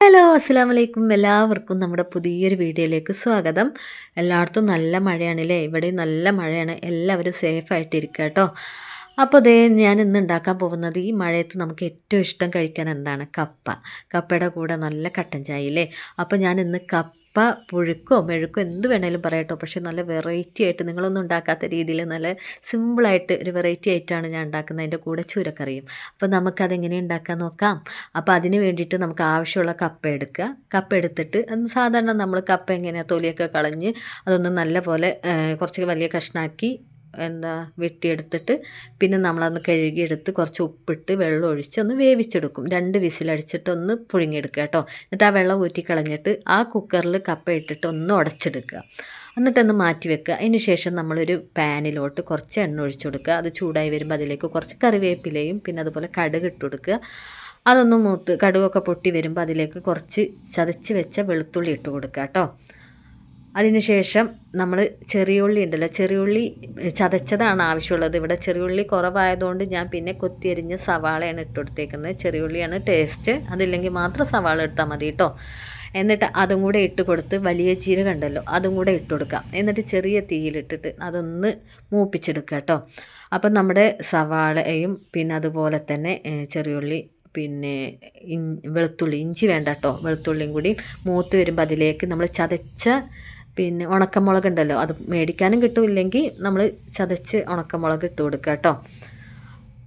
Hello അസ്സാം വലൈക്കും എല്ലാവർക്കും നമ്മുടെ പുതിയൊരു വീഡിയോയിലേക്ക് സ്വാഗതം. എല്ലായിടത്തും നല്ല മഴയാണ് മഴയാണല്ലേ? ഇവിടെ നല്ല മഴയാണ്. എല്ലാവരും സേഫായിട്ടിരിക്കുക കേട്ടോ. അപ്പോൾ അതേ ഞാൻ ഇന്ന് ഉണ്ടാക്കാൻ പോകുന്നത് ഈ മഴയത്ത് നമുക്ക് ഏറ്റവും ഇഷ്ടം കഴിക്കാൻ എന്താണ്? കപ്പ. കപ്പയുടെ കൂടെ നല്ല കട്ടൻ ചായ ഇല്ലേ അപ്പോൾ ഞാൻ ഇന്ന് കപ്പ പുഴുക്കോ മെഴുക്കോ എന്ത് വേണേലും പറയാട്ടോ. പക്ഷേ നല്ല വെറൈറ്റി ആയിട്ട് നിങ്ങളൊന്നും ഉണ്ടാക്കാത്ത രീതിയിൽ നല്ല സിമ്പിളായിട്ട് ഒരു വെറൈറ്റി ആയിട്ടാണ് ഞാൻ ഉണ്ടാക്കുന്നത്. അതിന്റെ കൂടെ ചൂരക്കറിയും. അപ്പോൾ നമുക്കതെങ്ങനെ ഉണ്ടാക്കാൻ നോക്കാം. അപ്പോൾ അതിന് വേണ്ടിയിട്ട് നമുക്ക് ആവശ്യമുള്ള കപ്പ എടുക്കുക. കപ്പ എടുത്തിട്ട് സാധാരണ നമ്മൾ കപ്പ എങ്ങനെയാണ് തൊലിയൊക്കെ കളഞ്ഞ് അതൊന്ന് നല്ല പോലെ കുറച്ച് വലിയ കഷ്ണാക്കി എന്താ വെട്ടിയെടുത്തിട്ട് പിന്നെ നമ്മളതൊന്ന് കഴുകിയെടുത്ത് കുറച്ച് ഉപ്പിട്ട് വെള്ളം ഒഴിച്ച് ഒന്ന് വേവിച്ചെടുക്കും. രണ്ട് വിസിലടിച്ചിട്ട് ഒന്ന് പുഴുങ്ങിയെടുക്കുക കേട്ടോ. എന്നിട്ട് ആ വെള്ളം ഊറ്റിക്കളഞ്ഞിട്ട് ആ കുക്കറിൽ കപ്പ ഇട്ടിട്ട് ഒന്ന് ഉടച്ചെടുക്കുക. എന്നിട്ടൊന്ന് മാറ്റി വെക്കുക. അതിന് ശേഷം നമ്മളൊരു പാനിലോട്ട് കുറച്ച് എണ്ണ ഒഴിച്ചു കൊടുക്കുക. അത് ചൂടായി വരുമ്പോൾ അതിലേക്ക് കുറച്ച് കറിവേപ്പിലയും പിന്നെ അതുപോലെ കടുക് ഇട്ട് കൊടുക്കുക. അതൊന്ന് മൂത്ത് കടുകൊക്കെ പൊട്ടി വരുമ്പോൾ അതിലേക്ക് കുറച്ച് ചതച്ച് വെച്ച വെളുത്തുള്ളി ഇട്ട് കൊടുക്കുക കേട്ടോ. അതിനുശേഷം നമ്മൾ ചെറിയുള്ളി ഉണ്ടല്ലോ ചെറിയുള്ളി ചതച്ചതാണ് ആവശ്യമുള്ളത്. ഇവിടെ ചെറിയുള്ളി കുറവായതുകൊണ്ട് ഞാൻ പിന്നെ കൊത്തിയരിഞ്ഞ സവാളയാണ് ഇട്ട് കൊടുത്തേക്കുന്നത്. ചെറിയുള്ളിയാണ് ടേസ്റ്റ് അതില്ലെങ്കിൽ മാത്രം സവാള എടുത്താൽ മതി കേട്ടോ എന്നിട്ട് അതും കൂടെ ഇട്ട് കൊടുത്ത് വലിയ ജീരകം ഉണ്ടല്ലോ അതും കൂടെ ഇട്ട് കൊടുക്കാം. എന്നിട്ട് ചെറിയ തീയിലിട്ടിട്ട് അതൊന്ന് മൂപ്പിച്ചെടുക്കുക കേട്ടോ അപ്പം നമ്മുടെ സവാളയും പിന്നെ അതുപോലെ തന്നെ ചെറിയ ചെറിയുള്ളി പിന്നെ വെളുത്തുള്ളി ഇഞ്ചി വേണ്ട കേട്ടോ വെളുത്തുള്ളിയും കൂടി മൂത്ത് വരുമ്പോൾ അതിലേക്ക് നമ്മൾ ചതച്ച പിന്നെ ഉണക്കമുളക് ഉണ്ടല്ലോ അത് മേടിക്കാനും കിട്ടും ഇല്ലെങ്കിൽ നമ്മൾ ചതച്ച് ഉണക്കമുളക് ഇട്ട് കൊടുക്കുക കേട്ടോ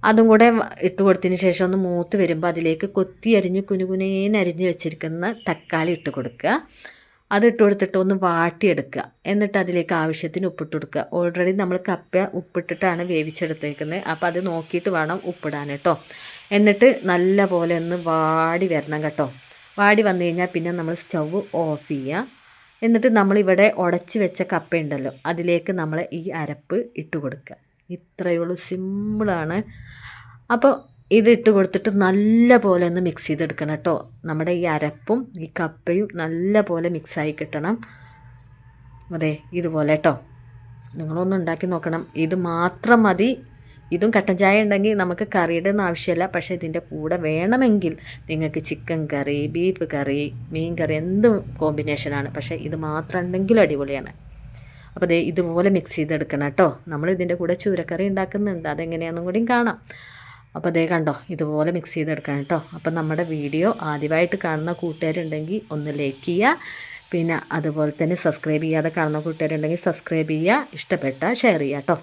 അതും കൂടെ ഇട്ട് കൊടുത്തതിന് ശേഷം ഒന്ന് മൂത്ത് വരുമ്പോൾ അതിലേക്ക് കൊത്തി അരിഞ്ഞ് കുനുകുനേന്ന് അരിഞ്ഞ് വെച്ചിരിക്കുന്ന തക്കാളി ഇട്ട് കൊടുക്കുക. അത് ഇട്ട് കൊടുത്തിട്ട് ഒന്ന് വാട്ടിയെടുക്കുക. എന്നിട്ട് അതിലേക്ക് ആവശ്യത്തിന് ഉപ്പിട്ട് കൊടുക്കുക. ഓൾറെഡി നമ്മൾ കപ്പ ഉപ്പിട്ടിട്ടാണ് വേവിച്ചെടുത്തേക്കുന്നത്. അപ്പോൾ അത് നോക്കിയിട്ട് വേണം ഉപ്പിടാൻ കേട്ടോ എന്നിട്ട് നല്ല പോലെ ഒന്ന് വാടി വരണം കേട്ടോ. വാടി വന്നു കഴിഞ്ഞാൽ പിന്നെ നമ്മൾ സ്റ്റവ് ഓഫ് ചെയ്യുക. എന്നിട്ട് നമ്മളിവിടെ ഉടച്ച് വെച്ച കപ്പയുണ്ടല്ലോ അതിലേക്ക് നമ്മൾ ഈ അരപ്പ് ഇട്ട് കൊടുക്കുക. ഇത്രയേ ഉള്ളൂ സിമ്പിളാണ് അപ്പോൾ ഇത് ഇട്ട് കൊടുത്തിട്ട് നല്ല പോലെ ഒന്ന് മിക്സ് ചെയ്തെടുക്കണം കേട്ടോ. നമ്മുടെ ഈ അരപ്പും ഈ കപ്പയും നല്ല പോലെ മിക്സായി കിട്ടണം. അതെ ഇതുപോലെ കേട്ടോ. നിങ്ങളൊന്ന് ഉണ്ടാക്കി നോക്കണം. ഇത് മാത്രം മതി. ഇതും കട്ടൻ ചായ ഉണ്ടെങ്കിൽ നമുക്ക് കറിയുടെ ഒന്നും ആവശ്യമില്ല. പക്ഷേ ഇതിന്റെ കൂടെ വേണമെങ്കിൽ നിങ്ങൾക്ക് ചിക്കൻ കറി ബീഫ് കറി മീൻ കറി എന്തും കോമ്പിനേഷനാണ് പക്ഷേ ഇത് മാത്രം ഉണ്ടെങ്കിലും അടിപൊളിയാണ്. അപ്പോൾ ദേ ഇതുപോലെ മിക്സ് ചെയ്തെടുക്കണം കേട്ടോ. നമ്മൾ ഇതിന്റെ കൂടെ ചൂരക്കറി ഉണ്ടാക്കുന്നുണ്ട്. അതെങ്ങനെയാണെന്നും കൂടിയും കാണാം. അപ്പോൾ ദേ കണ്ടോ ഇതുപോലെ മിക്സ് ചെയ്തെടുക്കണം കേട്ടോ. അപ്പോൾ നമ്മുടെ വീഡിയോ ആദ്യമായിട്ട് കാണുന്ന കൂട്ടുകാരുണ്ടെങ്കിൽ ഒന്ന് ലൈക്ക് ചെയ്യുക. പിന്നെ അതുപോലെ തന്നെ സബ്സ്ക്രൈബ് ചെയ്യാതെ കാണുന്ന കൂട്ടുകാരുണ്ടെങ്കിൽ സബ്സ്ക്രൈബ് ചെയ്യുക. ഇഷ്ടപ്പെട്ട ഷെയർ ചെയ്യുക കേട്ടോ.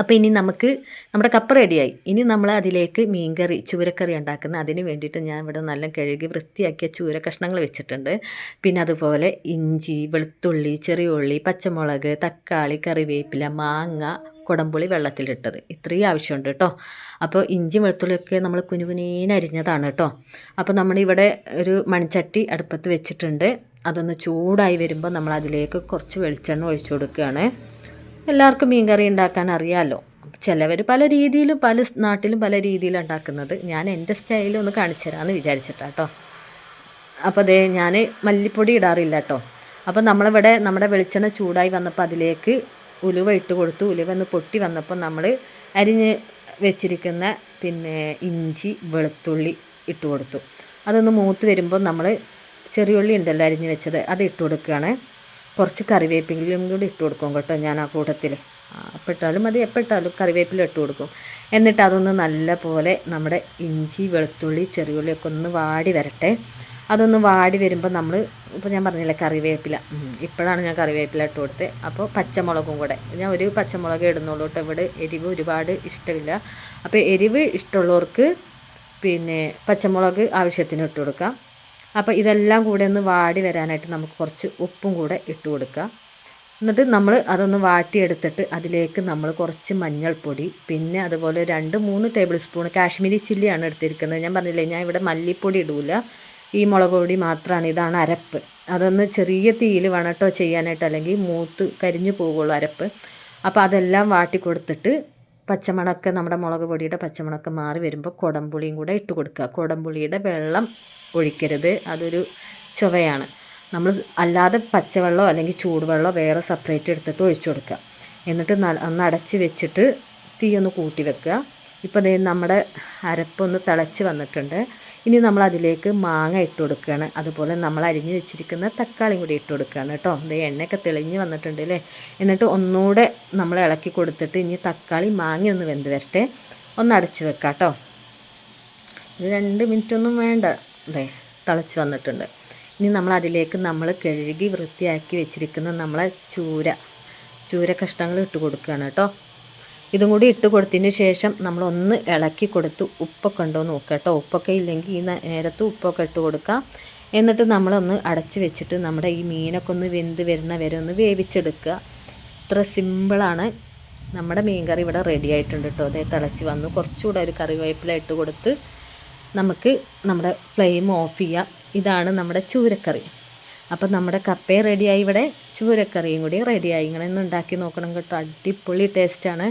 അപ്പോൾ ഇനി നമുക്ക് നമ്മുടെ കപ്പ് റെഡിയായി. ഇനി നമ്മൾ അതിലേക്ക് മീൻകറി ചൂരക്കറി ഉണ്ടാക്കുന്ന അതിന് വേണ്ടിയിട്ട് ഞാൻ ഇവിടെ നല്ല കഴുകി വൃത്തിയാക്കിയ ചൂര കഷ്ണങ്ങൾ വെച്ചിട്ടുണ്ട്. പിന്നെ അതുപോലെ ഇഞ്ചി വെളുത്തുള്ളി ചെറിയ ഉള്ളി പച്ചമുളക് തക്കാളി കറിവേപ്പില മാങ്ങ കുടംപുളി വെള്ളത്തിലിട്ടത്. ഇത്രയും ആവശ്യമുണ്ട് കേട്ടോ. അപ്പോൾ ഇഞ്ചി വെളുത്തുള്ളിയൊക്കെ നമ്മൾ കുനുകുനേന്ന് അരിഞ്ഞതാണ് കേട്ടോ. അപ്പോൾ നമ്മളിവിടെ ഒരു മൺചട്ടി അടുപ്പത്ത് വെച്ചിട്ടുണ്ട്. അതൊന്ന് ചൂടായി വരുമ്പോൾ നമ്മൾ അതിലേക്ക് കുറച്ച് വെളിച്ചെണ്ണ ഒഴിച്ചു കൊടുക്കുകയാണ്. എല്ലാവർക്കും മീൻകറി ഉണ്ടാക്കാൻ അറിയാമല്ലോ ചിലവർ പല രീതിയിലും പല നാട്ടിലും പല രീതിയിലും ഉണ്ടാക്കുന്നത് ഞാൻ എന്റെ സ്റ്റൈലിൽ ഒന്ന് കാണിച്ചു തരാമെന്ന് വിചാരിച്ചിട്ടാട്ടോ അപ്പോൾ അതേ ഞാൻ മല്ലിപ്പൊടി ഇടാറില്ല കേട്ടോ അപ്പോൾ നമ്മളിവിടെ നമ്മുടെ വെളിച്ചെണ്ണ ചൂടായി വന്നപ്പോൾ അതിലേക്ക് ഉലുവ ഇട്ട് കൊടുത്തു. ഉലുവ ഒന്ന് പൊട്ടി വന്നപ്പോൾ നമ്മൾ അരിഞ്ഞ് വെച്ചിരിക്കുന്ന പിന്നെ ഇഞ്ചി വെളുത്തുള്ളി ഇട്ട് കൊടുത്തു. അതൊന്ന് മൂത്ത് വരുമ്പോൾ നമ്മൾ ചെറിയുള്ളി ഉണ്ടല്ലോ അരിഞ്ഞ് വെച്ചത് അത് ഇട്ട് കൊടുക്കുകയാണ്. കുറച്ച് കറിവേപ്പിലും കൂടി ഇട്ട് കൊടുക്കും കേട്ടോ ഞാൻ ആ കൂട്ടത്തിൽ എപ്പിട്ടാലും അത് ഇട്ടാലും കറിവേപ്പില ഇട്ട് കൊടുക്കും. എന്നിട്ട് അതൊന്ന് നല്ല പോലെ നമ്മുടെ ഇഞ്ചി വെളുത്തുള്ളി ചെറിയുള്ളിയൊക്കെ ഒന്ന് വാടി വരട്ടെ. അതൊന്ന് വാടി വരുമ്പോൾ നമ്മൾ ഇപ്പോൾ ഞാൻ പറഞ്ഞില്ലേ കറിവേപ്പില. ഇപ്പോഴാണ് ഞാൻ കറിവേപ്പില ഇട്ട് കൊടുത്തത് അപ്പോൾ പച്ചമുളകും കൂടെ. ഞാൻ ഒരു പച്ചമുളക് ഇടുന്നുള്ളൂ കേട്ടോ ഇവിടെ. എരിവ് ഒരുപാട് ഇഷ്ടമില്ല. അപ്പോൾ എരിവ് ഇഷ്ടമുള്ളവർക്ക് പിന്നെ പച്ചമുളക് ആവശ്യത്തിന് ഇട്ട് കൊടുക്കാം. അപ്പോൾ ഇതെല്ലാം കൂടെ ഒന്ന് വാടി വരാനായിട്ട് നമുക്ക് കുറച്ച് ഉപ്പും കൂടെ ഇട്ട് കൊടുക്കാം. എന്നിട്ട് നമ്മൾ അതൊന്ന് വാട്ടിയെടുത്തിട്ട് അതിലേക്ക് നമ്മൾ കുറച്ച് മഞ്ഞൾപ്പൊടി പിന്നെ അതുപോലെ രണ്ട് മൂന്ന് ടേബിൾ സ്പൂൺ കാശ്മീരി ചില്ലിയാണ് എടുത്തിരിക്കുന്നത്. ഞാൻ പറഞ്ഞില്ലേ ഞാൻ ഇവിടെ മല്ലിപ്പൊടി ഇടൂല. ഈ മുളക് പൊടി മാത്രമാണ് ഇതാണ് അരപ്പ്. അതൊന്ന് ചെറിയ തീയിൽ വേണം കേട്ടോ ചെയ്യാനായിട്ട് അല്ലെങ്കിൽ മൂത്ത് കരിഞ്ഞു പോകുള്ളൂ അരപ്പ്. അപ്പോൾ അതെല്ലാം വാട്ടി കൊടുത്തിട്ട് പച്ചമണക്ക് നമ്മുടെ മുളക് പൊടിയുടെ പച്ചമുളക് മാറി വരുമ്പോൾ കുടംപുളിയും കൂടെ ഇട്ട് കൊടുക്കുക. കുടംപുളിയുടെ വെള്ളം ഒഴിക്കരുത്. അതൊരു ചുവയാണ്. നമ്മൾ അല്ലാതെ പച്ചവെള്ളമോ അല്ലെങ്കിൽ ചൂടുവെള്ളമോ വേറെ സെപ്പറേറ്റ് എടുത്തിട്ട് ഒഴിച്ചു കൊടുക്കുക. എന്നിട്ട് ഒന്ന് അടച്ച് വെച്ചിട്ട് തീ ഒന്ന് കൂട്ടി വെക്കുക. ഇപ്പോൾ ദേ നമ്മുടെ അരപ്പൊന്ന് തിളച്ച് വന്നിട്ടുണ്ട്. ഇനി നമ്മൾ അതിലേക്ക് മാങ്ങ ഇട്ട് കൊടുക്കുകയാണ്. അതുപോലെ നമ്മൾ അരിഞ്ഞ് വെച്ചിരിക്കുന്ന തക്കാളിയും കൂടി ഇട്ട് കൊടുക്കുകയാണ് കേട്ടോ. ദേ എണ്ണയൊക്കെ തെളിഞ്ഞ് വന്നിട്ടുണ്ട് അല്ലേ? എന്നിട്ട് ഒന്നുകൂടെ നമ്മൾ ഇളക്കി കൊടുത്തിട്ട് ഇനി തക്കാളി മാങ്ങ ഒന്ന് വെന്ത് വരട്ടെ. ഒന്ന് അടച്ച് വെക്കാം കേട്ടോ. ഇത് രണ്ട് മിനിറ്റ് ഒന്നും വേണ്ട. അതെ തിളച്ച് വന്നിട്ടുണ്ട്. ഇനി നമ്മൾ അതിലേക്ക് നമ്മൾ കഴുകി വൃത്തിയാക്കി വെച്ചിരിക്കുന്ന നമ്മളെ ചൂര ചൂര കഷ്ണങ്ങൾ ഇട്ട് കൊടുക്കുകയാണ് കേട്ടോ. ഇതും കൂടി ഇട്ട് കൊടുത്തതിന് ശേഷം നമ്മൾ ഒന്ന് ഇളക്കി കൊടുത്ത് ഉപ്പൊക്കെ ഉണ്ടോ നോക്കുക കേട്ടോ. ഉപ്പൊക്കെ ഇല്ലെങ്കിൽ ഈ നേരത്ത് ഉപ്പൊക്കെ ഇട്ട് കൊടുക്കാം എന്നിട്ട് നമ്മളൊന്ന് അടച്ച് വെച്ചിട്ട് നമ്മുടെ ഈ മീനൊക്കെ ഒന്ന് വെന്ത് വരുന്ന വരെ ഒന്ന് വേവിച്ചെടുക്കുക. ഇത്ര സിമ്പിളാണ്. നമ്മുടെ മീൻ കറി ഇവിടെ റെഡി ആയിട്ടുണ്ട് കേട്ടോ. അതേ തിളച്ച് വന്നു. കുറച്ചുകൂടെ ഒരു കറിവേപ്പില ഇട്ട് കൊടുത്ത് നമുക്ക് നമ്മുടെ ഫ്ലെയിം ഓഫ് ചെയ്യാം. ഇതാണ് നമ്മുടെ ചൂരക്കറി. അപ്പം നമ്മുടെ കപ്പയും റെഡിയായി ഇവിടെ. ചൂരക്കറിയും കൂടി റെഡിയായി ഇങ്ങനെ ഒന്ന് ഉണ്ടാക്കി നോക്കണം കേട്ടോ. അടിപൊളി ടേസ്റ്റാണ്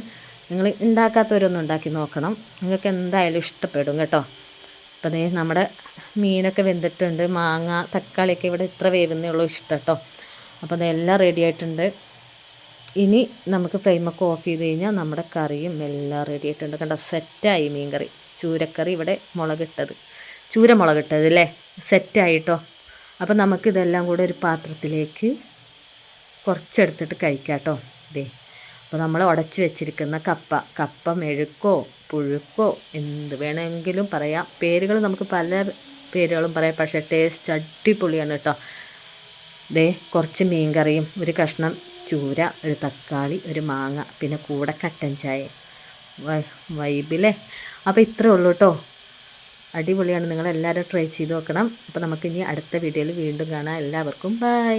നിങ്ങൾ ഉണ്ടാക്കാത്തവരൊന്നും ഉണ്ടാക്കി നോക്കണം. നിങ്ങൾക്ക് എന്തായാലും ഇഷ്ടപ്പെടും കേട്ടോ. അപ്പോൾ നീ നമ്മുടെ മീനൊക്കെ വെന്തിട്ടുണ്ട്. മാങ്ങ തക്കാളിയൊക്കെ ഇവിടെ ഇത്ര വേവുന്നേ ഉള്ളൂ ഇഷ്ടം കേട്ടോ. അപ്പോൾ അതെല്ലാം റെഡി ആയിട്ടുണ്ട്. ഇനി നമുക്ക് ഫ്ലെയിമൊക്കെ ഓഫ് ചെയ്ത് കഴിഞ്ഞാൽ നമ്മുടെ കറിയും എല്ലാം റെഡി ആയിട്ടുണ്ട്. കണ്ടോ സെറ്റായി മീൻ കറി ചൂരക്കറി ഇവിടെ മുളകിട്ടത് ചൂര മുളകിട്ടത് അല്ലേ? സെറ്റായിട്ടോ അപ്പോൾ നമുക്കിതെല്ലാം കൂടെ ഒരു പാത്രത്തിലേക്ക് കുറച്ചെടുത്തിട്ട് കഴിക്കാം കേട്ടോ. ഇതേ അപ്പോൾ നമ്മൾ ഉടച്ച് വെച്ചിരിക്കുന്ന കപ്പ കപ്പ മെഴുക്കോ പുഴുക്കോ എന്ത് വേണമെങ്കിലും പറയാം. പേരുകൾ നമുക്ക് പല പേരുകളും പറയാം. പക്ഷേ ടേസ്റ്റ് അടിപൊളിയാണ് കേട്ടോ ദേ കുറച്ച് മീൻകറിയും ഒരു കഷ്ണം ചൂര ഒരു തക്കാളി ഒരു മാങ്ങ പിന്നെ കൂടെ കട്ടൻ ചായ. വൈബിലേ? അപ്പോൾ ഇത്രേ ഉള്ളൂ കേട്ടോ അടിപൊളിയാണ്. നിങ്ങളെല്ലാവരും ട്രൈ ചെയ്ത് നോക്കണം. അപ്പോൾ നമുക്ക് ഇനി അടുത്ത വീഡിയോയിൽ വീണ്ടും കാണാം. എല്ലാവർക്കും ബൈ.